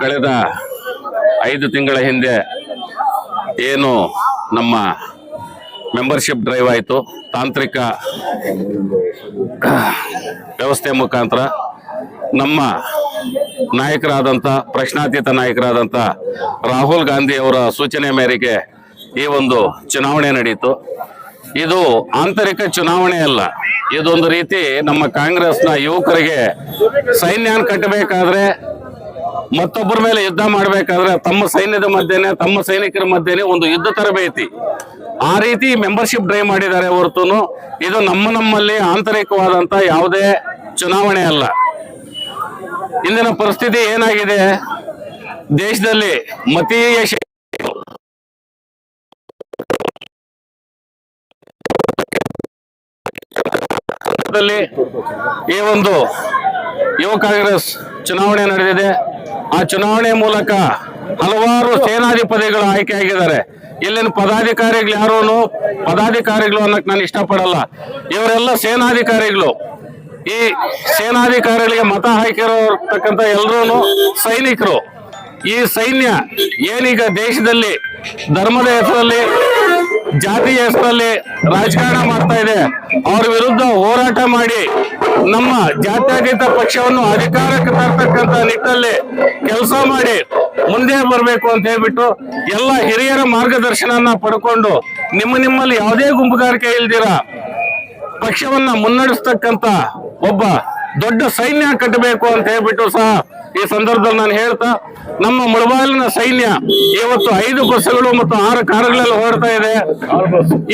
ಕಳೆದ ಐದು ತಿಂಗಳ ಹಿಂದೆ ಏನು ನಮ್ಮ ಮೆಂಬರ್ಶಿಪ್ ಡ್ರೈವ್ ಆಯಿತು. ತಾಂತ್ರಿಕ ವ್ಯವಸ್ಥೆ ಮುಖಾಂತರ ನಮ್ಮ ನಾಯಕರಾದಂಥ, ಪ್ರಶ್ನಾತೀತ ನಾಯಕರಾದಂಥ ರಾಹುಲ್ ಗಾಂಧಿ ಅವರ ಸೂಚನೆ ಮೇರೆಗೆ ಈ ಒಂದು ಚುನಾವಣೆ ನಡೆಯಿತು ಇದು ಆಂತರಿಕ ಚುನಾವಣೆ ಅಲ್ಲ. ಇದೊಂದು ರೀತಿ ನಮ್ಮ ಕಾಂಗ್ರೆಸ್ನ ಯುವಕರಿಗೆ ಸೈನ್ಯ ಕಟ್ಟಬೇಕಾದ್ರೆ ಮತ್ತೊಬ್ಬರ ಮೇಲೆ ಯುದ್ಧ ಮಾಡಬೇಕಾದ್ರೆ ತಮ್ಮ ಸೈನ್ಯದ ಮಧ್ಯೆನೆ, ತಮ್ಮ ಸೈನಿಕರ ಮಧ್ಯೆನೆ ಒಂದು ಯುದ್ಧ ತರಬೇತಿ. ಆ ರೀತಿ ಮೆಂಬರ್ಶಿಪ್ ಡ್ರೈವ್ ಮಾಡಿದ್ದಾರೆ ಹೊರತು ಇದು ನಮ್ಮ ನಮ್ಮಲ್ಲಿ ಆಂತರಿಕವಾದಂತ ಯಾವುದೇ ಚುನಾವಣೆ ಅಲ್ಲ. ಇಂದಿನ ಪರಿಸ್ಥಿತಿ ಏನಾಗಿದೆ? ದೇಶದಲ್ಲಿ ಮತೀಯ ಈ ಒಂದು ಯುವ ಕಾಂಗ್ರೆಸ್ ಚುನಾವಣೆ ನಡೆದಿದೆ. ಆ ಚುನಾವಣೆ ಮೂಲಕ ಹಲವಾರು ಸೇನಾಧಿಪತಿಗಳು ಆಯ್ಕೆಯಾಗಿದ್ದಾರೆ. ಇಲ್ಲಿನ ಪದಾಧಿಕಾರಿಗಳು ಯಾರೂ ಪದಾಧಿಕಾರಿಗಳು ಅನ್ನಕ್ಕೆ ನಾನು ಇಷ್ಟಪಡಲ್ಲ. ಇವರೆಲ್ಲ ಸೇನಾಧಿಕಾರಿಗಳು. ಈ ಸೇನಾಧಿಕಾರಿಗಳಿಗೆ ಮತ ಹಾಕಿರತಕ್ಕಂಥ ಎಲ್ಲರೂ ಸೈನಿಕರು. ಈ ಸೈನ್ಯ ಏನೀಗ ದೇಶದಲ್ಲಿ ಧರ್ಮದ ಹೆಸರಲ್ಲಿ ಜಾತಿಯ ಹೆಸರಲ್ಲಿ ರಾಜಕಾರಣ ಮಾಡ್ತಾ ಇದೆ, ಅವ್ರ ವಿರುದ್ಧ ಹೋರಾಟ ಮಾಡಿ ನಮ್ಮ ಜಾತ್ಯತೀತ ಪಕ್ಷವನ್ನು ಅಧಿಕಾರಕ್ಕೆ ತರ್ತಕ್ಕಂತ ನಿಟ್ಟಲ್ಲಿ ಕೆಲಸ ಮಾಡಿ ಮುಂದೆ ಬರಬೇಕು ಅಂತ ಹೇಳ್ಬಿಟ್ಟು ಎಲ್ಲ ಹಿರಿಯರ ಮಾರ್ಗದರ್ಶನ ಪಡ್ಕೊಂಡು ನಿಮ್ಮ ನಿಮ್ಮಲ್ಲಿ ಯಾವುದೇ ಗುಂಪುಗಾರಿಕೆ ಇಲ್ದಿರ ಪಕ್ಷವನ್ನ ಮುನ್ನಡೆಸ್ತಕ್ಕಂತ ಒಬ್ಬ ದೊಡ್ಡ ಸೈನ್ಯ ಕಟ್ಟಬೇಕು ಅಂತ ಹೇಳ್ಬಿಟ್ಟು ಸಹ ಈ ಸಂದರ್ಭದಲ್ಲಿ ನಾನು ಹೇಳ್ತಾ, ನಮ್ಮ ಮುಳಬಾಲಿನ ಸೈನ್ಯ ಇವತ್ತು ಐದು ಬಸ್ಸುಗಳು ಮತ್ತು ಆರು ಕಾರುಗಳೆಲ್ಲ ಹೊರಡ್ತಾ ಇದೆ.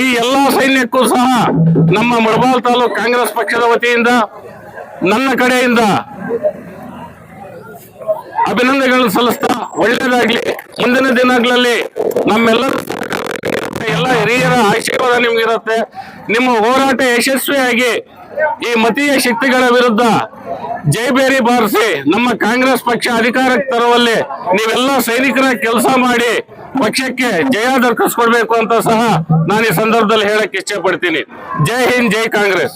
ಈ ಎಲ್ಲಾ ಸೈನ್ಯಕ್ಕೂ ಸಹ ನಮ್ಮ ಮುಳಬಾಲ್ ತಾಲೂಕು ಕಾಂಗ್ರೆಸ್ ಪಕ್ಷದ ವತಿಯಿಂದ, ನನ್ನ ಕಡೆಯಿಂದ ಅಭಿನಂದನೆಗಳನ್ನು ಸಲ್ಲಿಸ್ತಾ ಒಳ್ಳೇದಾಗ್ಲಿ ಮುಂದಿನ ದಿನಗಳಲ್ಲಿ ನಮ್ಮೆಲ್ಲರೂ ಎಲ್ಲ ಹಿರಿಯರ ಆಶೀರ್ವಾದ ನಿಮ್ಗಿರುತ್ತೆ. ನಿಮ್ಮ ಹೋರಾಟ ಯಶಸ್ವಿಯಾಗಿ ಈ ಮತೀಯ ಶಕ್ತಿಗಳ ವಿರುದ್ಧ ಜೈಬೇರಿ ಬಾರಿಸಿ ನಮ್ಮ ಕಾಂಗ್ರೆಸ್ ಪಕ್ಷ ಅಧಿಕಾರಕ್ಕೆ ತರುವಲ್ಲಿ ನೀವೆಲ್ಲ ಸೈನಿಕರ ಕೆಲಸ ಮಾಡಿ ಪಕ್ಷಕ್ಕೆ ಜಯ ದೊರಕಿಸ್ಕೊಡ್ಬೇಕು ಅಂತ ಸಹ ನಾನು ಈ ಸಂದರ್ಭದಲ್ಲಿ ಹೇಳಕ್ ಇಷ್ಟಪಡ್ತೀನಿ ಪಡ್ತೀನಿ ಜೈ ಹಿಂದ್, ಜೈ ಕಾಂಗ್ರೆಸ್.